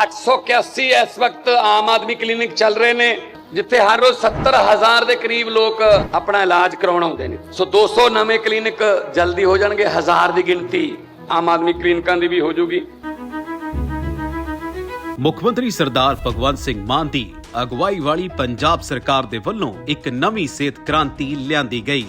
881 ਇਸ ਵਕਤ ਆਮ ਆਦਮੀ ਕਲੀਨਿਕ ਚੱਲ ਰਹੇ ਨੇ, ਜਿੱਥੇ ਹਰ ਰੋਜ਼ 70000 ਦੇ ਕਰੀਬ ਲੋਕ ਆਪਣਾ ਇਲਾਜ ਕਰਾਉਣ ਆਉਂਦੇ ਨੇ। ਸੋ 200 ਨਵੇਂ ਕਲੀਨਿਕ ਜਲਦੀ ਹੋ ਜਾਣਗੇ, ਹਜ਼ਾਰ ਦੀ ਗਿਣਤੀ ਆਮ ਆਦਮੀ ਕਲੀਨਿਕਾਂ ਦੀ ਵੀ ਹੋ ਜਾਊਗੀ। ਮੁੱਖ ਮੰਤਰੀ ਸਰਦਾਰ ਭਗਵੰਤ ਸਿੰਘ ਮਾਨ ਦੀ ਅਗਵਾਈ ਵਾਲੀ ਪੰਜਾਬ ਸਰਕਾਰ ਦੇ ਵੱਲੋਂ ਇੱਕ ਨਵੀਂ ਸਿਹਤ ਕ੍ਰਾਂਤੀ ਲਿਆਂਦੀ ਗਈ,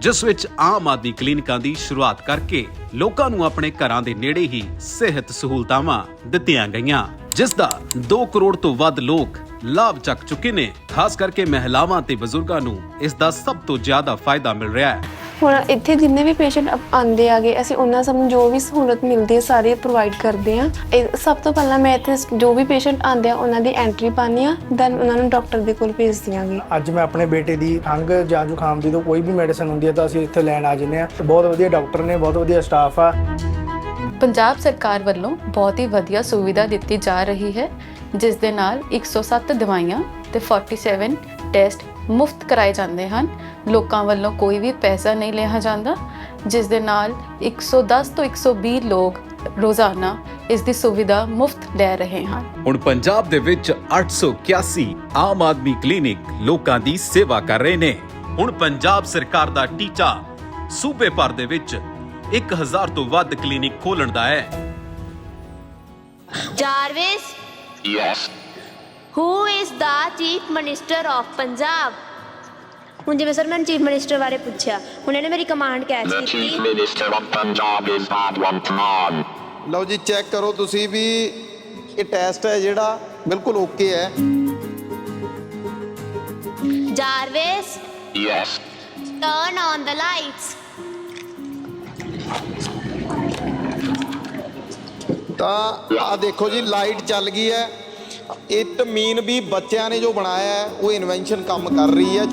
ਜਿਸ ਵਿੱਚ ਆਮ ਆਦਮੀ ਕਲੀਨਿਕਾਂ ਦੀ ਸ਼ੁਰੂਆਤ ਕਰਕੇ ਲੋਕਾਂ ਨੂੰ ਆਪਣੇ ਘਰਾਂ ਦੇ ਨੇੜੇ ਹੀ ਸਿਹਤ ਸਹੂਲਤਾਵਾਂ ਦਿੱਤੀਆਂ ਗਈਆਂ ਜਿਸ ਦਾ 2 ਕਰੋੜ ਤੋਂ ਵੱਧ ਲੋਕ ਲਾਭ ਚੱਕ ਚੁੱਕੇ ਨੇ। ਖਾਸ ਕਰਕੇ ਮਹਿਲਾਵਾਂ ਤੇ ਬਜ਼ੁਰਗਾਂ ਨੂੰ ਇਸ ਦਾ ਸਭ ਤੋਂ ਜ਼ਿਆਦਾ ਫਾਇਦਾ ਮਿਲ ਰਿਹਾ ਹੈ। ਹੁਣ ਇੱਥੇ ਜਿੰਨੇ ਵੀ ਪੇਸ਼ੈਂਟ ਆਉਂਦੇ ਆਗੇ ਅਸੀਂ ਉਹਨਾਂ ਸਭ ਨੂੰ ਜੋ ਵੀ ਸਹੂਲਤ ਮਿਲਦੀ ਹੈ ਸਾਰੀ ਪ੍ਰੋਵਾਈਡ ਕਰਦੇ ਆ ਸਭ ਤੋਂ ਪਹਿਲਾਂ ਮੈਂ ਇੱਥੇ ਜੋ ਵੀ ਪੇਸ਼ੈਂਟ ਆਉਂਦੇ ਆ ਉਹਨਾਂ ਦੀ ਐਂਟਰੀ ਪਾਉਂਦੀ ਆ ਦੈਨ ਉਹਨਾਂ ਨੂੰ ਡਾਕਟਰ ਦੇ ਕੋਲ ਭੇਜ ਦਿਆਂਗੇ ਅੱਜ ਮੈਂ ਆਪਣੇ ਬੇਟੇ ਦੀ ਖੰਘ ਜਾਂ ਜ਼ੁਕਾਮ ਦੀ ਤੋਂ ਕੋਈ ਵੀ ਮੈਡੀਸਨ ਹੁੰਦੀ ਹੈ ਤਾਂ ਅਸੀਂ ਇੱਥੇ ਲੈਣ ਆ ਜਾਂਦੇ ਆ ਬਹੁਤ ਵਧੀਆ ਡਾਕਟਰ ਨੇ ਬਹੁਤ ਵਧੀਆ ਸਟਾਫ ਆ। ਪੰਜਾਬ ਸਰਕਾਰ ਵੱਲੋਂ ਬਹੁਤ ਹੀ ਵਧੀਆ ਸੁਵਿਧਾ ਦਿੱਤੀ ਜਾ ਰਹੀ ਹੈ ਜਿਸ ਦੇ ਨਾਲ 107 ਦਵਾਈਆਂ ਤੇ 47 ਟੈਸਟ ਮੁਫਤ ਕਰਾਏ ਜਾਂਦੇ ਹਨ। ਲੋਕਾਂ ਵੱਲੋਂ ਕੋਈ ਵੀ ਪੈਸਾ ਨਹੀਂ ਲਿਆ ਜਾਂਦਾ ਜਿਸ ਦੇ ਨਾਲ 110 ਤੋਂ 120 ਲੋਕ ਰੋਜ਼ਾਨਾ ਇਸ ਦੀ ਸੁਵਿਧਾ ਮੁਫਤ ਲੈ ਰਹੇ ਹਨ। ਹੁਣ ਪੰਜਾਬ ਦੇ ਵਿੱਚ 881 ਆਮ ਆਦਮੀ ਕਲੀਨਿਕ ਲੋਕਾਂ ਦੀ ਸੇਵਾ ਕਰ ਰਹੇ ਨੇ। ਹੁਣ ਪੰਜਾਬ ਸਰਕਾਰ ਦਾ ਟੀਚਾ ਸੂਬੇ ਭਰ ਦੇ ਵਿੱਚ 1000 ਤੋਂ ਵੱਧ ਕਲੀਨਿਕ ਖੋਲਣ ਦਾ ਹੈ। Jarvis, Yes. who is the chief minister of Punjab? ਹੁਣ ਜਿਵੇਂ ਸਰ ਮੈਂ ਚੀਫ ਮਿਨਿਸਟਰ ਬਾਰੇ ਪੁੱਛਿਆ ਹੁਣ ਇਹਨੇ ਮੇਰੀ ਕਮਾਂਡ ਕੈਚ The Chief ਕੀਤੀ Minister of Punjab is Bhagwant Mann. ਲਓ ਜੀ ਚੈੱਕ ਕਰੋ ਤੁਸੀਂ ਵੀ ਇਹ ਟੈਸਟ ਹੈ ਜਿਹੜਾ ਬਿਲਕੁਲ ਓਕੇ ਹੈ Jarvis, Yes. turn on the lights. ਤਾਂ ਆ ਦੇਖੋ ਜੀ ਲਾਈਟ ਚੱਲ ਗਈ ਹੈ ਇਟ ਮੀਨ ਵੀ ਬੱਚਿਆਂ ਨੇ ਜੋ ਬਣਾਇਆ ਹੈ, ਉਹ ਇਨਵੈਂਸ਼ਨ ਕੰਮ ਕਰ ਰਹੀ ਹੈ।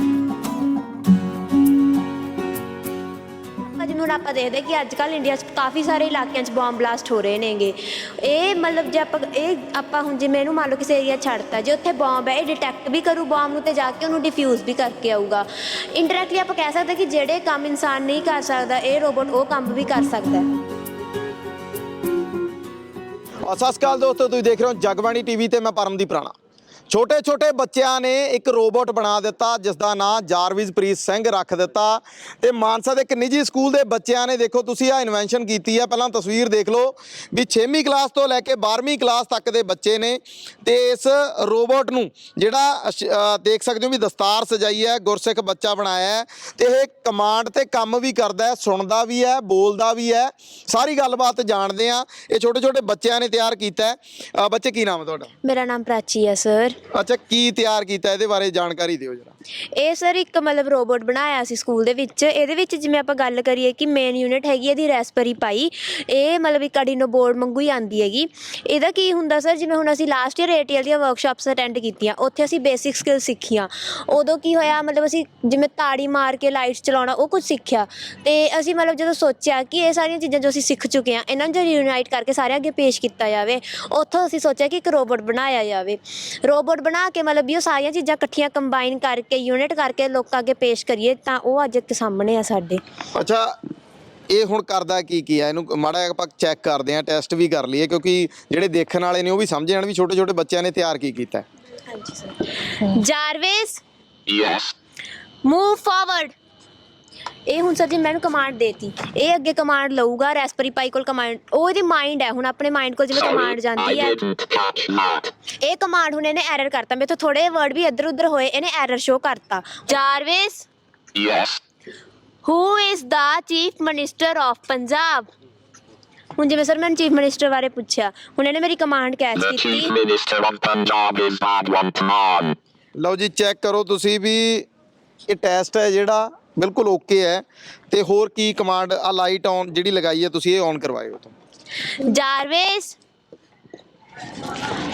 ਜਿਵੇਂ ਹੁਣ ਆਪਾਂ ਦੇਖਦੇ ਕਿ ਅੱਜ ਕੱਲ ਇੰਡੀਆ 'ਚ ਕਾਫੀ ਸਾਰੇ ਇਲਾਕਿਆਂ 'ਚ ਬੰਬ ਬਲਾਸਟ ਹੋ ਰਹੇ ਨੇਗੇ। ਇਹ ਮਤਲਬ ਜੇ ਆਪਾਂ, ਇਹ ਆਪਾਂ ਹੁਣ ਜਿਵੇਂ ਇਹਨੂੰ ਮੰਨ ਲਓ ਕਿਸੇ ਏਰੀਆ ਛੱਡਤਾ, ਜੇ ਉੱਥੇ ਬੰਬ ਹੈ, ਇਹ ਡਿਟੈਕਟ ਵੀ ਕਰੂ ਬੰਬ ਨੂੰ ਤੇ ਜਾ ਕੇ ਉਹਨੂੰ ਡਿਫਿਊਜ਼ ਵੀ ਕਰਕੇ ਆਊਗਾ। ਇੰਡਾਇਰੈਕਟਲੀ ਆਪਾਂ ਕਹਿ ਸਕਦੇ ਕਿ ਜਿਹੜੇ ਕੰਮ ਇਨਸਾਨ ਨਹੀਂ ਕਰ ਸਕਦਾ, ਇਹ ਰੋਬੋਟ ਉਹ ਕੰਮ ਵੀ ਕਰ ਸਕਦਾ ਹੈ। ਸਤਿ ਸ਼੍ਰੀ ਅਕਾਲ ਦੋਸਤੋ ਤੁਸੀਂ ਦੇਖ ਰਹੇ ਹੋ ਜਗਬਾਣੀ ਟੀਵੀ ਤੇ ਮੈਂ ਪਰਮਦੀਪ ਰਾਣਾ। ਛੋਟੇ ਛੋਟੇ ਬੱਚਿਆਂ ਨੇ ਇੱਕ ਰੋਬੋਟ ਬਣਾ ਦਿੱਤਾ ਜਿਸ ਦਾ ਨਾਮ ਜਾਰਵਿਸ ਸਿੰਘ ਰੱਖ ਦਿੱਤਾ। ਤੇ ਮਾਨਸਾ ਦੇ ਇੱਕ ਨਿੱਜੀ ਸਕੂਲ ਦੇ ਬੱਚਿਆਂ ਨੇ ਦੇਖੋ, ਤੁਸੀਂ ਆ ਇਨਵੈਂਸ਼ਨ ਕੀਤੀ ਹੈ ਪਹਿਲਾਂ ਤਸਵੀਰ ਦੇਖ ਲਓ ਵੀ 6ਵੀਂ ਕਲਾਸ ਤੋਂ ਲੈ ਕੇ 12ਵੀਂ ਕਲਾਸ ਤੱਕ ਦੇ ਬੱਚੇ ਨੇ ਤੇ ਇਸ ਰੋਬੋਟ ਨੂੰ ਜਿਹੜਾ ਦੇਖ ਸਕਦੇ ਹੋ ਵੀ ਦਸਤਾਰ ਸਜਾਈ ਹੈ, ਗੁਰਸਿੱਖ ਬੱਚਾ ਬਣਾਇਆ ਹੈ ਤੇ ਇਹ ਕਮਾਂਡ ਤੇ ਕੰਮ ਵੀ ਕਰਦਾ ਹੈ, ਸੁਣਦਾ ਵੀ ਹੈ, ਬੋਲਦਾ ਵੀ ਹੈ। ਸਾਰੀ ਗੱਲਬਾਤ ਜਾਣਦੇ ਆ ਇਹ ਛੋਟੇ ਛੋਟੇ ਬੱਚਿਆਂ ਨੇ ਤਿਆਰ ਕੀਤਾ ਹੈ। ਬੱਚੇ ਕੀ ਨਾਮ ਹੈ ਤੁਹਾਡਾ? ਮੇਰਾ ਨਾਮ ਪ੍ਰਾਚੀ ਹੈ, ਸਰ। ਅੱਛਾ ਕੀ ਤਿਆਰ ਕੀਤਾ ਇਹਦੇ ਬਾਰੇ ਜਾਣਕਾਰੀ ਦਿਓ ਜਰਾ। ਇਹ ਸਰ ਇੱਕ ਮਤਲਬ ਰੋਬੋਟ ਬਣਾਇਆ ਸੀ ਸਕੂਲ ਦੇ ਵਿੱਚ। ਇਹਦੇ ਵਿੱਚ ਜਿਵੇਂ ਆਪਾਂ ਗੱਲ ਕਰੀਏ ਕਿ ਮੇਨ ਯੂਨਿਟ ਹੈਗੀ ਇਹਦੀ ਰੈਸਪਰੀ ਪਾਈ ਇਹ ਮਤਲਬ ਇੱਕ ਅਡੀਨੋ ਬੋਰਡ ਵਾਂਗੂ ਹੀ ਆਂਦੀ ਹੈਗੀ। ਇਹਦਾ ਕੀ ਹੁੰਦਾ ਸਰ? ਜਿਵੇਂ ਹੁਣ ਅਸੀਂ ਲਾਸਟ ਈਅਰ ਏਟੀਐਲ ਦੀਆਂ ਵਰਕਸ਼ਾਪਸ ਅਟੈਂਡ ਕੀਤੀਆਂ, ਉੱਥੇ ਅਸੀਂ ਬੇਸਿਕ ਸਕਿੱਲ ਸਿੱਖੀਆਂ। ਉਦੋਂ ਕੀ ਹੋਇਆ? ਮਤਲਬ ਅਸੀਂ ਜਿਵੇਂ ਤਾੜੀ ਮਾਰ ਕੇ ਲਾਈਟਸ ਚਲਾਉਣਾ, ਉਹ ਕੁਝ ਸਿੱਖਿਆ। ਤੇ ਅਸੀਂ ਮਤਲਬ ਜਦੋਂ ਸੋਚਿਆ ਕਿ ਇਹ ਸਾਰੀਆਂ ਚੀਜ਼ਾਂ ਜੋ ਅਸੀਂ ਸਿੱਖ ਚੁੱਕੇ ਹਾਂ, ਇਹਨਾਂ ਨੂੰ ਜੇ ਯੂਨਾਈਟ ਕਰਕੇ ਸਾਰਿਆਂ ਅੱਗੇ ਪੇਸ਼ ਕੀਤਾ ਜਾਵੇ, ਉੱਥੋਂ ਅਸੀਂ ਸੋਚਿਆ ਕਿ ਇੱਕ ਰੋਬੋਟ ਬਣਾਇਆ ਜਾਵੇ। ਰੋਬੋਟ ਬਣਾ ਕੇ ਮਤਲਬ ਵੀ ਉਹ ਸਾਰੀਆਂ ਚੀਜ਼ਾਂ ਇਕੱਠੀਆਂ ਕੰਬਾਈਨ ਕਰਕੇ ਯੂਨਿਟ ਕਰਕੇ ਲੋਕਾਂ ਅੱਗੇ ਪੇਸ਼ ਕਰੀਏ ਤਾਂ ਉਹ ਅੱਜ ਇੱਕ ਸਾਹਮਣੇ ਆ ਸਾਡੇ। ਅੱਛਾ ਇਹ ਹੁਣ ਕਰਦਾ ਕੀ ਕੀ ਹੈ ਇਹਨੂੰ ਮਾੜਾ ਜਿਹਾ ਆਪਾਂ ਚੈੱਕ ਕਰਦੇ ਹਾਂ ਟੈਸਟ ਵੀ ਕਰ ਲਈਏ ਕਿਉਂਕਿ ਜਿਹੜੇ ਦੇਖਣ ਵਾਲੇ ਨੇ ਉਹ ਵੀ ਸਮਝ ਜਾਣ ਵੀ ਛੋਟੇ ਛੋਟੇ ਬੱਚਿਆਂ ਨੇ ਤਿਆਰ ਕੀ ਕੀਤਾ। ਹੈ ਹਾਂਜੀ sir Jarvis Yes. Move forward ਇਹ ਹੁਣ ਸਰ ਜੀ ਮੈਨੂੰ ਕਮਾਂਡ ਦੇਤੀ। ਇਹ ਅੱਗੇ ਕਮਾਂਡ ਲਊਗਾ ਰੈਸਪਰੀ ਪਾਈ ਕੋਲ ਕਮਾਂਡ ਉਹ ਇਹਦੀ ਮਾਈਂਡ ਹੈ ਹੁਣ ਆਪਣੇ ਮਾਈਂਡ ਕੋਲ ਜਿਵੇਂ ਕਮਾਂਡ ਜਾਂਦੀ ਹੈ. ਇਹ ਕਮਾਂਡ ਹੁਣ ਇਹਨੇ ਐਰਰ ਕਰਤਾ। ਮੇਰੇ ਤੋਂ ਥੋੜੇ ਵਰਡ ਵੀ ਇੱਧਰ ਉੱਧਰ ਹੋਏ ਇਹਨੇ ਐਰਰ ਸ਼ੋ ਕਰਤਾ। Jarvis Yes. Who is the chief minister of Punjab ਹੁਣ ਜਿਵੇਂ ਸਰ ਮੈਨੂੰ ਚੀਫ ਮਿਨਿਸਟਰ ਬਾਰੇ ਪੁੱਛਿਆ ਹੁਣ ਇਹਨੇ ਮੇਰੀ ਕਮਾਂਡ ਕੈਚ ਕੀਤੀ. ਲਓ ਜੀ ਚੈੱਕ ਕਰੋ ਤੁਸੀਂ ਵੀ ਇਹ ਟੈਸਟ ਹੈ ਜਿਹੜਾ ਬਿਲਕੁਲ ਓਕੇ ਹੈ। ਤੇ ਹੋਰ ਕੀ ਕਮਾਂਡ ਆ ਲਾਈਟ ਔਨ ਜਿਹੜੀ ਲਗਾਈ ਹੈ ਤੁਸੀਂ ਇਹ ਔਨ ਕਰਵਾਇਓ ਤੋਂ। Jarvis.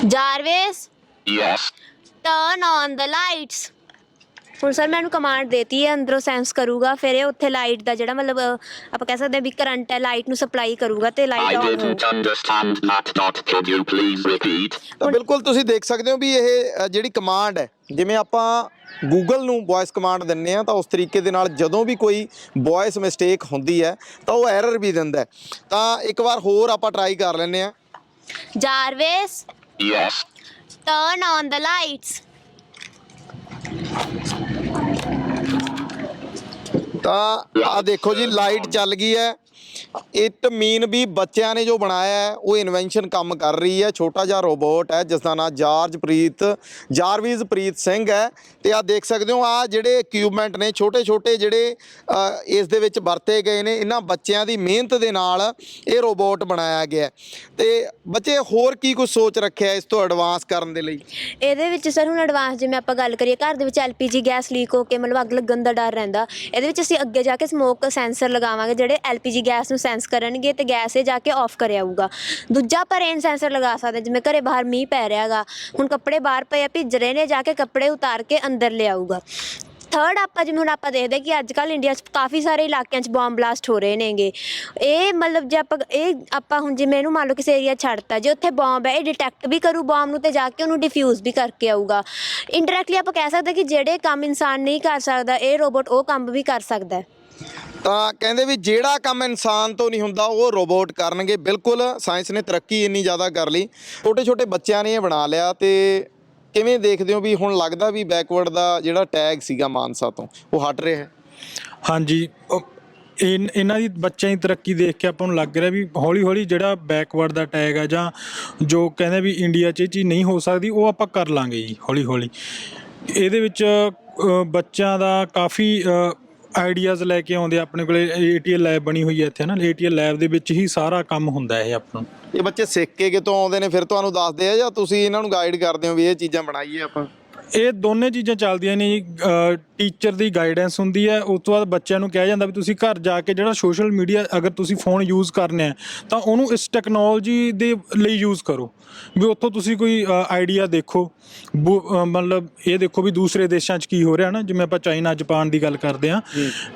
Jarvis. Yes. Turn on the lights ਹੁਣ ਸਰ ਮੈਨੂੰ ਕਮਾਂਡ ਦੇਤੀ ਹੈ ਅੰਦਰੋਂ ਸੈਂਸ ਕਰੂਗਾ ਫਿਰ ਇਹ ਉੱਥੇ ਲਾਈਟ ਦਾ ਜਿਹੜਾ ਮਤਲਬ ਆਪਾਂ ਕਹਿ ਸਕਦੇ ਹਾਂ ਵੀ ਕਰੰਟ ਹੈ ਲਾਈਟ ਨੂੰ ਸਪਲਾਈ ਕਰੂਗਾ ਤੇ I light on didn't understand that. Dot. Could you please repeat? ਤਾਂ ਬਿਲਕੁਲ ਤੁਸੀਂ ਦੇਖ ਸਕਦੇ ਹੋ ਵੀ ਇਹ ਅ, ਜਿਹੜੀ ਕਮਾਂਡ ਹੈ ਜਿਵੇਂ ਆਪਾਂ ਗੂਗਲ ਨੂੰ ਵੌਇਸ ਕਮਾਂਡ ਦਿੰਨੇ ਆ ਤਾਂ ਉਸ ਤਰੀਕੇ ਦੇ ਨਾਲ ਜਦੋਂ ਵੀ ਕੋਈ ਵੌਇਸ ਮਿਸਟੇਕ ਹੁੰਦੀ ਹੈ ਤਾਂ ਉਹ ਐਰਰ ਵੀ ਦਿੰਦਾ ਹੈ। ਤਾਂ ਇੱਕ ਵਾਰ ਹੋਰ ਆਪਾਂ ਟਰਾਈ ਕਰ ਲੈਂਦੇ ਆ Jarvis, Yes. turn on the lights. ਤਾਂ ਆ ਦੇਖੋ ਜੀ ਲਾਈਟ ਚੱਲ ਗਈ ਹੈ। ਇਟ ਮੀਨ ਵੀ ਬੱਚਿਆਂ ਨੇ ਜੋ ਬਣਾਇਆ ਹੈ, ਉਹ ਇਨਵੈਂਸ਼ਨ ਕੰਮ ਕਰ ਰਹੀ ਹੈ। ਛੋਟਾ ਜਿਹਾ ਰੋਬੋਟ ਹੈ ਜਿਸ ਦਾ ਨਾਮ ਜਾਰਜ ਪ੍ਰੀਤ ਜਾਰਵੀਜ਼ ਪ੍ਰੀਤ ਸਿੰਘ ਹੈ। ਤੇ ਆ ਦੇਖ ਸਕਦੇ ਹੋ ਆ ਜਿਹੜੇ ਇਕਵਿਪਮੈਂਟ ਨੇ ਛੋਟੇ ਛੋਟੇ ਜਿਹੜੇ ਇਸ ਦੇ ਵਿੱਚ ਵਰਤੇ ਗਏ ਨੇ, ਇਹਨਾਂ ਬੱਚਿਆਂ ਦੀ ਮਿਹਨਤ ਦੇ ਨਾਲ ਇਹ ਰੋਬੋਟ ਬਣਾਇਆ ਗਿਆ ਹੈ। ਤੇ ਬੱਚੇ ਹੋਰ ਕੀ ਕੁਝ ਸੋਚ ਰੱਖਿਆ ਇਸ ਤੋਂ ਐਡਵਾਂਸ ਕਰਨ ਦੇ ਲਈ? ਇਹਦੇ ਵਿੱਚ ਸਰ, ਹੁਣ ਐਡਵਾਂਸ ਜਿਵੇਂ ਆਪਾਂ ਗੱਲ ਕਰੀਏ, ਘਰ ਦੇ ਵਿੱਚ ਐਲਪੀਜੀ ਗੈਸ ਲੀਕ ਹੋ ਕੇ ਮਤਲਬ ਅੱਗ ਲੱਗਣ ਦਾ ਡਰ ਰਹਿੰਦਾ। ਇਹਦੇ ਵਿੱਚ ਅਸੀਂ ਅੱਗੇ ਜਾ ਕੇ ਸਮੋਕ ਸੈਂਸਰ ਲਗਾਵਾਂਗੇ, ਜਿਹੜੇ ਐਲਪੀਜੀ ਗੈਸ ਨੂੰ ਸੈਂਸ ਕਰਨਗੇ ਤੇ ਗੈਸ ਇਹ ਜਾ ਕੇ ਆਫ ਕਰ ਆਊਗਾ। ਦੂਜਾ ਆਪਾਂ ਰੇਨ ਸੈਂਸਰ ਲਗਾ ਸਕਦੇ ਜਿਵੇਂ ਘਰੇ ਬਾਹਰ ਮੀਂਹ ਪੈ ਰਿਹਾਗਾ ਹੁਣ ਕੱਪੜੇ ਬਾਹਰ ਪਏ ਆ, ਭਿੱਜ ਰਹੇ ਨੇ, ਜਾ ਕੇ ਕੱਪੜੇ ਉਤਾਰ ਕੇ ਅੰਦਰ ਲਿਆਊਗਾ ਥਰਡ ਆਪਾਂ, ਜਿਵੇਂ ਹੁਣ ਆਪਾਂ ਦੇਖਦੇ ਕਿ ਅੱਜ ਕੱਲ ਇੰਡੀਆ 'ਚ ਕਾਫੀ ਸਾਰੇ ਇਲਾਕਿਆਂ 'ਚ ਬੰਬ ਬਲਾਸਟ ਹੋ ਰਹੇ ਨੇਗੇ। ਇਹ ਮਤਲਬ ਜੇ ਆਪਾਂ, ਇਹ ਆਪਾਂ ਹੁਣ ਜਿਵੇਂ ਇਹਨੂੰ ਮੰਨ ਲਓ ਕਿਸੇ ਏਰੀਆ ਛੱਡਤਾ, ਜੇ ਉੱਥੇ ਬੰਬ ਹੈ, ਇਹ ਡਿਟੈਕਟ ਵੀ ਕਰੂ ਬੰਬ ਨੂੰ ਤੇ ਜਾ ਕੇ ਉਹਨੂੰ ਡਿਫਿਊਜ਼ ਵੀ ਕਰਕੇ ਆਊਗਾ। ਇੰਡਾਇਰੈਕਟਲੀ ਆਪਾਂ ਕਹਿ ਸਕਦੇ ਕਿ ਜਿਹੜੇ ਕੰਮ ਇਨਸਾਨ ਨਹੀਂ ਕਰ ਸਕਦਾ, ਇਹ ਰੋਬੋਟ ਉਹ ਕੰਮ ਵੀ ਕਰ ਸਕਦਾ ਹੈ। ਤਾਂ ਕਹਿੰਦੇ ਵੀ ਜਿਹੜਾ ਕੰਮ ਇਨਸਾਨ ਤੋਂ ਨਹੀਂ ਹੁੰਦਾ ਉਹ ਰੋਬੋਟ ਕਰਨਗੇ। ਬਿਲਕੁਲ ਸਾਇੰਸ ਨੇ ਤਰੱਕੀ ਇੰਨੀ ਜ਼ਿਆਦਾ ਕਰ ਲਈ। ਛੋਟੇ ਛੋਟੇ ਬੱਚਿਆਂ ਨੇ ਇਹ ਬਣਾ ਲਿਆ ਤੇ ਕਿਵੇਂ ਦੇਖਦੇ ਹੋ ਵੀ ਹੁਣ ਲੱਗਦਾ ਵੀ ਬੈਕਵਰਡ ਦਾ ਜਿਹੜਾ ਟੈਗ ਸੀਗਾ ਮਾਨਸਾ ਤੋਂ ਉਹ ਹਟ ਰਿਹਾ ਹੈ? ਹਾਂਜੀ ਉਹ ਇਨ- ਇਹਨਾਂ ਦੀ ਬੱਚਿਆਂ ਦੀ ਤਰੱਕੀ ਦੇਖ ਕੇ ਆਪਾਂ ਨੂੰ ਲੱਗ ਰਿਹਾ ਵੀ ਹੌਲੀ ਹੌਲੀ ਜਿਹੜਾ ਬੈਕਵਰਡ ਦਾ ਟੈਗ ਆ ਜਾਂ ਜੋ ਕਹਿੰਦੇ ਵੀ ਇੰਡੀਆ 'ਚ ਇਹ ਚੀਜ਼ ਨਹੀਂ ਹੋ ਸਕਦੀ ਉਹ ਆਪਾਂ ਕਰ ਲਾਂਗੇ ਜੀ ਹੌਲੀ ਹੌਲੀ ਇਹਦੇ ਵਿੱਚ ਅ, ਬੱਚਿਆਂ ਦਾ ਕਾਫੀ ਆਈਡੀਆਜ਼ ਲੈ ਕੇ ਆਉਂਦੇ ਆ, ਆਪਣੇ ਕੋਲੇ ਏਟੀਐਲ ਲੈਬ ਬਣੀ ਹੋਈ ਹੈ ਇੱਥੇ ਨਾ ਏਟੀਐਲ ਲੈਬ ਦੇ ਵਿੱਚ ਹੀ ਸਾਰਾ ਕੰਮ ਹੁੰਦਾ ਇਹ ਆਪਣਾ। ਇਹ ਬੱਚੇ ਸਿੱਖ ਕੇ ਕਿਤੋਂ ਆਉਂਦੇ ਨੇ, ਫਿਰ ਤੁਹਾਨੂੰ ਦੱਸਦੇ ਆ ਜਾਂ ਤੁਸੀਂ ਇਹਨਾਂ ਨੂੰ ਗਾਈਡ ਕਰਦੇ ਹੋ ਵੀ ਇਹ ਚੀਜ਼ਾਂ ਬਣਾਈਏ ਆਪਾਂ? ਇਹ ਦੋਨੇ ਚੀਜ਼ਾਂ ਚੱਲਦੀਆਂ ਨੇ ਜੀ। ਟੀਚਰ ਦੀ ਗਾਈਡੈਂਸ ਹੁੰਦੀ ਹੈ ਉਸ ਤੋਂ ਬਾਅਦ ਬੱਚਿਆਂ ਨੂੰ ਕਿਹਾ ਜਾਂਦਾ ਵੀ ਤੁਸੀਂ ਘਰ ਜਾ ਕੇ ਜਿਹੜਾ ਸੋਸ਼ਲ ਮੀਡੀਆ ਅਗਰ ਤੁਸੀਂ ਫੋਨ ਯੂਜ਼ ਕਰਨੇ ਆ ਤਾਂ ਉਹਨੂੰ ਇਸ ਟੈਕਨੋਲੋਜੀ ਦੇ ਲਈ ਯੂਜ਼ ਕਰੋ। ਵੀ ਉੱਥੋਂ ਤੁਸੀਂ ਕੋਈ ਆਈਡੀਆ ਦੇਖੋ। ਮਤਲਬ ਇਹ ਦੇਖੋ ਵੀ ਦੂਸਰੇ ਦੇਸ਼ਾਂ 'ਚ ਕੀ ਹੋ ਰਿਹਾ ਨਾ ਜਿਵੇਂ ਆਪਾਂ ਚਾਈਨਾ ਜਾਪਾਨ ਦੀ ਗੱਲ ਕਰਦੇ ਆ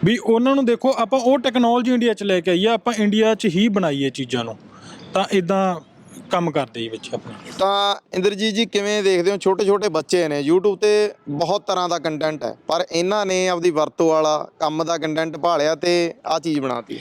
ਵੀ ਉਹਨਾਂ ਨੂੰ ਦੇਖੋ ਆਪਾਂ ਉਹ ਟੈਕਨੋਲੋਜੀ ਇੰਡੀਆ 'ਚ ਲੈ ਕੇ ਆਈਏ ਆਪਾਂ ਇੰਡੀਆ 'ਚ ਹੀ ਬਣਾਈਏ ਚੀਜ਼ਾਂ ਨੂੰ। ਤਾਂ ਇਦਾਂ ਕੰਮ ਕਰਦੇ ਜੀ ਵਿੱਚ ਆਪਣੇ। ਤਾਂ ਇੰਦਰਜੀਤ ਜੀ, ਕਿਵੇਂ ਦੇਖਦੇ ਹੋ? ਛੋਟੇ ਛੋਟੇ ਬੱਚੇ ਨੇ, YouTube ਤੇ ਬਹੁਤ ਤਰ੍ਹਾਂ ਦਾ ਕੰਟੈਂਟ ਹੈ, ਪਰ ਇਹਨਾਂ ਨੇ ਆਪਦੀ ਵਰਤੋਂ ਵਾਲਾ ਕੰਮ ਦਾ ਕੰਟੈਂਟ ਭਾਲਿਆ ਤੇ ਆ ਚੀਜ਼ ਬਣਾਤੀ।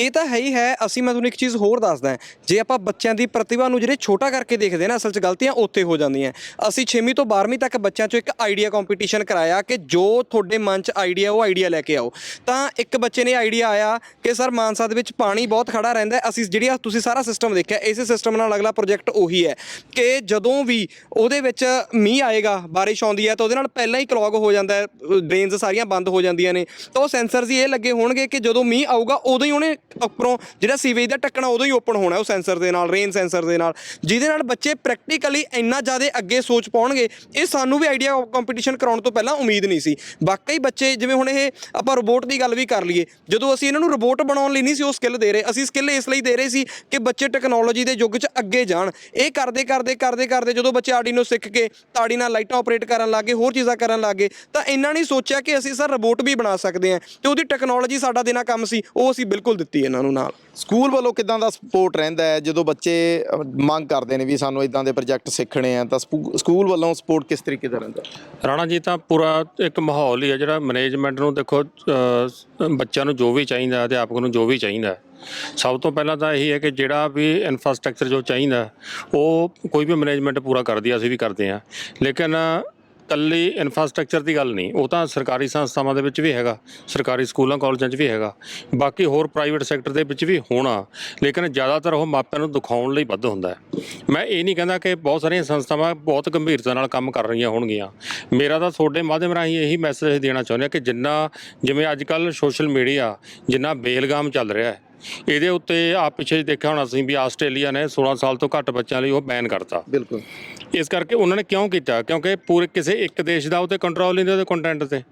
ਇਹ ਤਾਂ ਹੈ ਹੀ ਹੈ, ਅਸੀਂ, ਮੈਂ ਤੁਹਾਨੂੰ ਇੱਕ ਚੀਜ਼ ਹੋਰ ਦੱਸਦਾ ਜੇ ਆਪਾਂ ਬੱਚਿਆਂ ਦੀ ਪ੍ਰਤਿਭਾ ਨੂੰ ਜਿਹੜੇ ਛੋਟਾ ਕਰਕੇ ਦੇਖਦੇ ਨਾ, ਅਸਲ 'ਚ ਗਲਤੀਆਂ ਉੱਥੇ ਹੋ ਜਾਂਦੀਆਂ ਅਸੀਂ 6ਵੀਂ ਤੋਂ 12ਵੀਂ ਤੱਕ ਬੱਚਿਆਂ 'ਚੋਂ ਇੱਕ ਆਈਡੀਆ ਕੰਪੀਟੀਸ਼ਨ ਕਰਾਇਆ ਕਿ ਜੋ ਤੁਹਾਡੇ ਮਨ 'ਚ ਆਈਡੀਆ, ਉਹ ਆਈਡੀਆ ਲੈ ਕੇ ਆਓ। ਤਾਂ ਇੱਕ ਬੱਚੇ ਨੇ ਆਈਡੀਆ ਆਇਆ ਕਿ ਸਰ ਮਾਨਸਾ ਦੇ ਵਿੱਚ ਪਾਣੀ ਬਹੁਤ ਖੜਾ ਰਹਿੰਦਾ ਅਸੀਂ ਜਿਹੜੀ ਤੁਸੀਂ ਸਾਰਾ ਸਿਸਟਮ ਦੇਖਿਆ, ਇਸੇ ਸਿਸਟਮ ਨਾਲ ਅਗਲਾ ਪ੍ਰੋਜੈਕਟ ਉਹੀ ਹੈ ਕਿ ਜਦੋਂ ਵੀ ਉਹਦੇ ਵਿੱਚ ਮੀਂਹ ਆਏਗਾ, ਬਾਰਿਸ਼ ਆਉਂਦੀ ਹੈ ਤਾਂ ਉਹਦੇ ਨਾਲ ਪਹਿਲਾਂ ਹੀ ਕਲੌਗ ਹੋ ਜਾਂਦਾ ਹੈ ਡਰੇਨਸ ਸਾਰੀਆਂ ਬੰਦ ਹੋ ਜਾਂਦੀਆਂ ਨੇ। ਤਾਂ ਉਹ ਸੈਂਸਰਸ ਹੀ ਇਹ ਲੱਗੇ ਹੋਣਗੇ ਕਿ ਜਦੋਂ ਮੀਂਹ ਆਊਗਾ, ਉਦੋਂ ਹੀ ਉਹਨੇ ਉੱਪਰੋਂ ਜਿਹੜਾ ਸੀਵੇਜ ਦਾ ਢੱਕਣਾ ਉਦੋਂ ਹੀ ਓਪਨ ਹੋਣਾ ਉਹ ਸੈਂਸਰ ਦੇ ਨਾਲ ਰੇਨ ਸੈਂਸਰ ਦੇ ਨਾਲ। ਜਿਹਦੇ ਨਾਲ ਬੱਚੇ ਪ੍ਰੈਕਟੀਕਲੀ ਇੰਨਾ ਜ਼ਿਆਦਾ ਅੱਗੇ ਸੋਚ ਪਾਉਣਗੇ, ਇਹ ਸਾਨੂੰ ਵੀ ਆਈਡੀਆ ਕੰਪੀਟੀਸ਼ਨ ਕਰਾਉਣ ਤੋਂ ਪਹਿਲਾਂ ਉਮੀਦ ਨਹੀਂ ਸੀ। ਵਾਕਈ ਬੱਚੇ ਜਿਵੇਂ ਹੁਣ ਇਹ ਆਪਾਂ ਰੋਬੋਟ ਦੀ ਗੱਲ ਵੀ ਕਰ ਲਈਏ, ਜਦੋਂ ਅਸੀਂ ਇਹਨਾਂ ਨੂੰ ਰੋਬੋਟ ਬਣਾਉਣ ਲਈ ਨਹੀਂ ਸੀ ਉਹ ਸਕਿੱਲ ਦੇ ਰਹੇ, ਅਸੀਂ ਸਕਿੱਲ ਇਸ ਲਈ ਦੇ ਰਹੇ ਸੀ ਕਿ ਬੱਚੇ ਟੈਕਨੋਲੋਜੀ ਦੇ ਯੁੱਗ 'ਚ ਅੱਗੇ ਜਾਣ। ਇਹ ਕਰਦੇ ਕਰਦੇ ਕਰਦੇ ਕਰਦੇ ਜਦੋਂ ਬੱਚੇ ਆਰਡੀਨੋ ਸਿੱਖ ਕੇ ਤਾੜੀ ਨਾਲ ਲਾਈਟਾਂ ਆਪਰੇਟ ਕਰਨ ਲੱਗੇ, ਹੋਰ ਚੀਜ਼ਾਂ ਕਰਨ ਲੱਗੇ, ਤਾਂ ਇਹਨਾਂ ਨੇ ਸੋਚਿਆ ਕਿ ਅਸੀਂ ਸਰ ਰੋਬੋਟ ਵੀ ਬਣਾ ਸਕਦੇ ਹਾਂ ਤੇ ਉਹਦੀ ਟੈਕਨੋਲੋਜੀ ਸਾਡਾ ਦੇਣਾ ਕੰਮ ਸੀ, ਉਹ ਅਸੀਂ ਬਿਲਕੁਲ ਦਿੱਤੀ ਇਹਨਾਂ ਨੂੰ ਨਾਲ। ਸਕੂਲ ਵੱਲੋਂ ਕਿਦਾਂ ਦਾ ਸਪੋਰਟ ਰਹਿੰਦਾ ਹੈ? ਜਦੋਂ ਬੱਚੇ ਮੰਗ ਕਰਦੇ ਨੇ ਵੀ ਸਾਨੂੰ ਇਦਾਂ ਦੇ ਪ੍ਰੋਜੈਕਟ ਸਿੱਖਣੇ ਆ ਤਾਂ ਸਕੂ- ਸਕੂਲ ਵੱਲੋਂ ਸਪੋਰਟ ਕਿਸ ਤਰੀਕੇ ਦਾ ਰਹਿੰਦਾ? ਰਾਣਾ ਜੀ ਤਾਂ ਪੂਰਾ ਇੱਕ ਮਾਹੌਲ ਹੀ ਹੈ ਜਿਹੜਾ ਮੈਨੇਜਮੈਂਟ ਨੂੰ ਦੇਖੋ ਬੱਚਿਆਂ ਨੂੰ ਜੋ ਵੀ ਚਾਹੀਦਾ ਅਧਿਆਪਕ ਨੂੰ ਜੋ ਵੀ ਚਾਹੀਦਾ ਸਭ ਤੋਂ ਪਹਿਲਾਂ ਤਾਂ ਇਹੀ ਹੈ ਕਿ ਜਿਹੜਾ ਵੀ ਇਨਫਰਾਸਟ੍ਰਕਚਰ ਜੋ ਚਾਹੀਦਾ ਉਹ ਕੋਈ ਵੀ ਮੈਨੇਜਮੈਂਟ ਪੂਰਾ ਕਰਦੀ ਆ ਅਸੀਂ ਵੀ ਕਰਦੇ ਆ। ਲੇਕਿਨ ਕੱਲੀ ਇਨਫਰਾਸਟ੍ਰਕਚਰ ਦੀ ਗੱਲ ਨਹੀਂ, ਉਹ ਤਾਂ ਸਰਕਾਰੀ ਸੰਸਥਾਵਾਂ ਦੇ ਵਿੱਚ ਵੀ ਹੈਗਾ, ਸਰਕਾਰੀ ਸਕੂਲਾਂ, ਕਾਲਜਾਂ 'ਚ ਵੀ ਹੈਗਾ। ਬਾਕੀ ਹੋਰ ਪ੍ਰਾਈਵੇਟ ਸੈਕਟਰ ਦੇ ਵਿੱਚ ਵੀ ਹੋਣਾ, ਲੇਕਿਨ ਜ਼ਿਆਦਾਤਰ ਉਹ ਮਾਪਿਆਂ ਨੂੰ ਦਿਖਾਉਣ ਲਈ ਵੱਧ ਹੁੰਦਾ ਹੈ। ਮੈਂ ਇਹ ਨਹੀਂ ਕਹਿੰਦਾ ਕਿ ਬਹੁਤ ਸਾਰੀਆਂ ਸੰਸਥਾਵਾਂ ਬਹੁਤ ਗੰਭੀਰਤਾ ਨਾਲ ਕੰਮ ਕਰ ਰਹੀਆਂ ਹੋਣਗੀਆਂ। ਮੇਰਾ ਤਾਂ ਤੁਹਾਡੇ ਮਾਧਿਅਮ ਰਾਹੀਂ ਇਹੀ ਮੈਸੇਜ ਦੇਣਾ ਚਾਹੁੰਦਾ ਕਿ ਜਿੰਨਾ, ਜਿਵੇਂ ਅੱਜ ਕੱਲ ਸੋਸ਼ਲ ਮੀਡੀਆ ਜਿੰਨਾ ਬੇਲਗਾਮ ਚੱਲ ਰਿਹਾ ਹੈ ਇਹਦੇ ਉੱਤੇ ਆ ਪਿੱਛੇ ਦੇਖਿਆ ਹੋਣਾ ਸੀ ਵੀ ਆਸਟ੍ਰੇਲੀਆ ਨੇ 16 ਸਾਲ ਤੋਂ ਘੱਟ ਬੱਚਿਆਂ ਲਈ ਉਹ ਬੈਨ ਕਰਤਾ। ਬਿਲਕੁਲ। ਇਸ ਕਰਕੇ ਉਹਨਾਂ ਨੇ ਕਿਉਂ ਕੀਤਾ? ਕਿਉਂਕਿ ਪੂਰੇ ਕਿਸੇ ਇੱਕ ਦੇਸ਼ ਦਾ ਉਤੇ ਕੰਟਰੋਲ ਨਹੀਂ ਉਹਦੇ ਕੰਟੈਂਟ ਤੇ।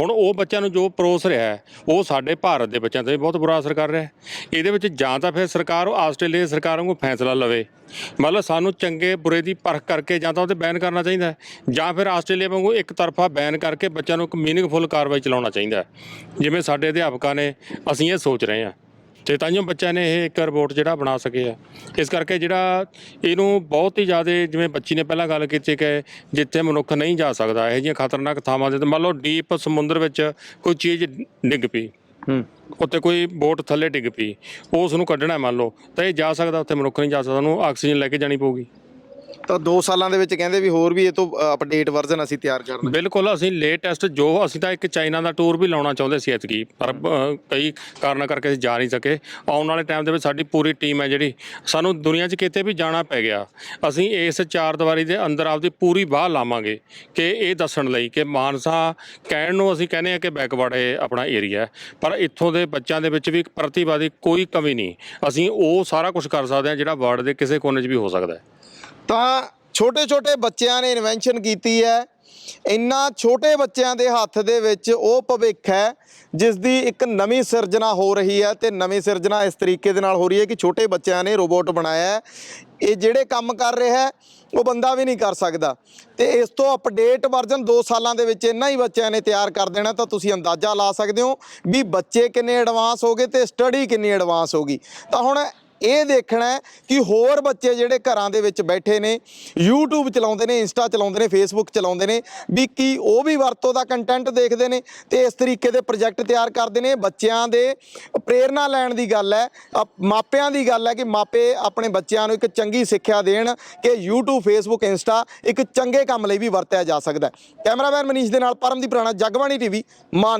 ਹੁਣ ਉਹ ਬੱਚਿਆਂ ਨੂੰ ਜੋ ਪਰੋਸ ਰਿਹਾ ਹੈ ਉਹ ਸਾਡੇ ਭਾਰਤ ਦੇ ਬੱਚਿਆਂ ਤੇ ਬਹੁਤ ਬੁਰਾ ਅਸਰ ਕਰ ਰਿਹਾ ਹੈ। ਇਹਦੇ ਵਿੱਚ ਜਾਂ ਤਾਂ ਫਿਰ ਸਰਕਾਰ ਉਹ ਆਸਟ੍ਰੇਲੀਆ ਦੀ ਸਰਕਾਰ ਵਾਂਗੂ ਫੈਸਲਾ ਲਵੇ। ਮਤਲਬ ਸਾਨੂੰ ਚੰਗੇ ਬੁਰੇ ਦੀ ਪਰਖ ਕਰਕੇ ਜਾਂ ਤਾਂ ਉਹਤੇ ਬੈਨ ਕਰਨਾ ਚਾਹੀਦਾ ਜਾਂ ਫਿਰ ਆਸਟ੍ਰੇਲੀਆ ਵਾਂਗੂ ਇੱਕ ਤਰਫਾ ਬੈਨ ਕਰਕੇ ਬੱਚਿਆਂ ਨੂੰ ਇੱਕ ਮੀਨਿੰਗਫੁਲ ਕਾਰਵਾਈ ਚਲਾਉਣਾ ਚਾਹੀਦਾ। ਜਿਵੇਂ ਸਾਡੇ ਅਧਿਆਪਕਾਂ ਨੇ ਅਸੀਂ ਇਹ ਸੋਚ ਰਹੇ ਹਾਂ। ਤੇ ਤਾਂਹੀਓ ਬੱਚਿਆਂ ਨੇ ਇਹ ਇੱਕ ਰਿਪੋਰਟ ਜਿਹੜਾ ਬਣਾ ਸਕੇ ਆ। ਇਸ ਕਰਕੇ ਜਿਹੜਾ ਇਹਨੂੰ ਬਹੁਤ ਹੀ ਜ਼ਿਆਦਾ ਜਿਵੇਂ ਬੱਚੀ ਨੇ ਪਹਿਲਾਂ ਗੱਲ ਕੀਤੀ ਕਿ ਜਿੱਥੇ ਮਨੁੱਖ ਨਹੀਂ ਜਾ ਸਕਦਾ ਇਹੋ ਜਿਹੀਆਂ ਖਤਰਨਾਕ ਥਾਵਾਂ ਤੇ ਤਾਂ ਮੰਨ ਲਓ ਡੀਪ ਸਮੁੰਦਰ ਵਿੱਚ ਕੋਈ ਚੀਜ਼ ਡਿੱਗ ਪਈ। ਹੂੰ। ਉੱਤੇ ਕੋਈ ਬੋਟ ਥੱਲੇ ਡਿੱਗ ਪਈ ਉਸ ਨੂੰ ਕੱਢਣਾ ਮੰਨ ਲਓ ਤਾਂ ਇਹ ਜਾ ਸਕਦਾ ਉੱਥੇ ਮਨੁੱਖ ਨਹੀਂ ਜਾ ਸਕਦਾ ਉਹਨੂੰ ਆਕਸੀਜਨ ਲੈ ਕੇ ਜਾਣੀ ਪਊਗੀ। ਤਾਂ 2 ਸਾਲਾਂ ਦੇ ਵਿੱਚ ਕਹਿੰਦੇ ਵੀ ਹੋਰ ਵੀ ਇਹ ਤੋਂ ਅਪਡੇਟ ਵਰਜ਼ਨ ਅਸੀਂ ਤਿਆਰ ਕਰਨਾ ਬਿਲਕੁਲ ਅਸੀਂ ਲੇਟੈਸਟ ਜੋ ਅਸੀਂ ਤਾਂ ਇੱਕ ਚਾਈਨਾ ਦਾ ਟੂਰ ਵੀ ਲਾਉਣਾ ਚਾਹੁੰਦੇ ਸੀ ਐਤਕੀ ਪਰ ਅ, ਕਈ ਕਾਰਨਾਂ ਕਰਕੇ ਅਸੀਂ ਜਾ ਨਹੀਂ ਸਕੇ। ਆਉਣ ਵਾਲੇ ਟਾਈਮ ਦੇ ਵਿੱਚ ਸਾਡੀ ਪੂਰੀ ਟੀਮ ਹੈ ਜਿਹੜੀ ਸਾਨੂੰ ਦੁਨੀਆ 'ਚ ਕਿਤੇ ਵੀ ਜਾਣਾ ਪੈ ਗਿਆ। ਅਸੀਂ ਇਸ ਚਾਰ ਦੀਵਾਰੀ ਦੇ ਅੰਦਰ ਆਪਦੀ ਪੂਰੀ ਬਾਹ ਲਾਵਾਂਗੇ ਕਿ ਇਹ ਦੱਸਣ ਲਈ ਕਿ ਮਾਨਸਾ ਕਹਿਣ ਨੂੰ ਅਸੀਂ ਕਹਿੰਦੇ ਆ ਕਿ ਬੈਕਵਰਡ ਇਹ ਆਪਣਾ ਏਰੀਆ ਪਰ ਇੱਥੋਂ ਦੇ ਬੱਚਿਆਂ ਦੇ ਵਿੱਚ ਵੀ ਪ੍ਰਤਿਭਾ ਦੀ ਕੋਈ ਕਮੀ ਨਹੀਂ। ਅਸੀਂ ਉਹ ਸਾਰਾ ਕੁਝ ਕਰ ਸਕਦੇ ਹਾਂ ਜਿਹੜਾ ਵਰਲਡ ਦੇ ਕਿਸੇ ਕੋਨੇ 'ਚ ਵੀ ਹੋ ਸਕਦਾ ਹੈ। ਤਾਂ ਛੋਟੇ ਛੋਟੇ ਬੱਚਿਆਂ ਨੇ ਇਨਵੈਂਸ਼ਨ ਕੀਤੀ ਹੈ। ਇੰਨਾ ਛੋਟੇ ਬੱਚਿਆਂ ਦੇ ਹੱਥ ਦੇ ਵਿੱਚ ਉਹ ਭਵਿੱਖ ਹੈ ਜਿਸ ਦੀ ਇੱਕ ਨਵੀਂ ਸਿਰਜਣਾ ਹੋ ਰਹੀ ਹੈ ਤੇ ਨਵੀਂ ਸਿਰਜਣਾ ਇਸ ਤਰੀਕੇ ਦੇ ਨਾਲ ਹੋ ਰਹੀ ਹੈ ਕਿ ਛੋਟੇ ਬੱਚਿਆਂ ਨੇ ਰੋਬੋਟ ਬਣਾਇਆ ਹੈ। ਇਹ ਜਿਹੜੇ ਕੰਮ ਕਰ ਰਿਹਾ ਹੈ, ਉਹ ਬੰਦਾ ਵੀ ਨਹੀਂ ਕਰ ਸਕਦਾ। ਤੇ ਇਸ ਤੋਂ ਅਪਡੇਟ ਵਰਜ਼ਨ 2 ਸਾਲਾਂ ਦੇ ਵਿੱਚ ਇੰਨਾ ਹੀ ਬੱਚਿਆਂ ਨੇ ਤਿਆਰ ਕਰ ਦੇਣਾ, ਤਾਂ ਤੁਸੀਂ ਅੰਦਾਜ਼ਾ ਲਾ ਸਕਦੇ ਹੋ ਵੀ ਬੱਚੇ ਕਿੰਨੇ ਐਡਵਾਂਸ ਹੋ ਗਏ ਤੇ ਸਟੱਡੀ ਕਿੰਨੀ ਐਡਵਾਂਸ ਹੋ ਗਈ। ਤਾਂ ਹੁਣ ਇਹ ਦੇਖਣਾ ਕਿ ਹੋਰ ਬੱਚੇ ਜਿਹੜੇ ਘਰਾਂ ਦੇ ਵਿੱਚ ਬੈਠੇ ਨੇ, YouTube ਚਲਾਉਂਦੇ ਨੇ ਇੰਸਟਾ ਚਲਾਉਂਦੇ ਨੇ, Facebook ਚਲਾਉਂਦੇ ਨੇ, ਵੀ ਕੀ ਉਹ ਵੀ ਵਰਤੋਂ ਦਾ ਕੰਟੈਂਟ ਦੇਖਦੇ ਨੇ ਤੇ ਇਸ ਤਰੀਕੇ ਦੇ ਪ੍ਰੋਜੈਕਟ ਤਿਆਰ ਕਰਦੇ ਨੇ। ਬੱਚਿਆਂ ਦੇ ਪ੍ਰੇਰਣਾ ਲੈਣ ਦੀ ਗੱਲ ਹੈ ਮਾਪਿਆਂ ਦੀ ਗੱਲ ਹੈ ਕਿ ਮਾਪੇ ਆਪਣੇ ਬੱਚਿਆਂ ਨੂੰ ਇੱਕ ਚੰਗੀ ਸਿੱਖਿਆ ਦੇਣ ਕਿ YouTube, Facebook ਇੰਸਟਾ ਇੱਕ ਚੰਗੇ ਕੰਮ ਲਈ ਵੀ ਵਰਤਿਆ ਜਾ ਸਕਦਾ ਹੈ। ਕੈਮਰਾਮੈਨ ਮਨੀਸ਼ ਦੇ ਨਾਲ ਪਰਮਦੀਪ ਰਾਣਾ, ਜਗਬਾਣੀ ਟੀਵੀ, ਮਾਨ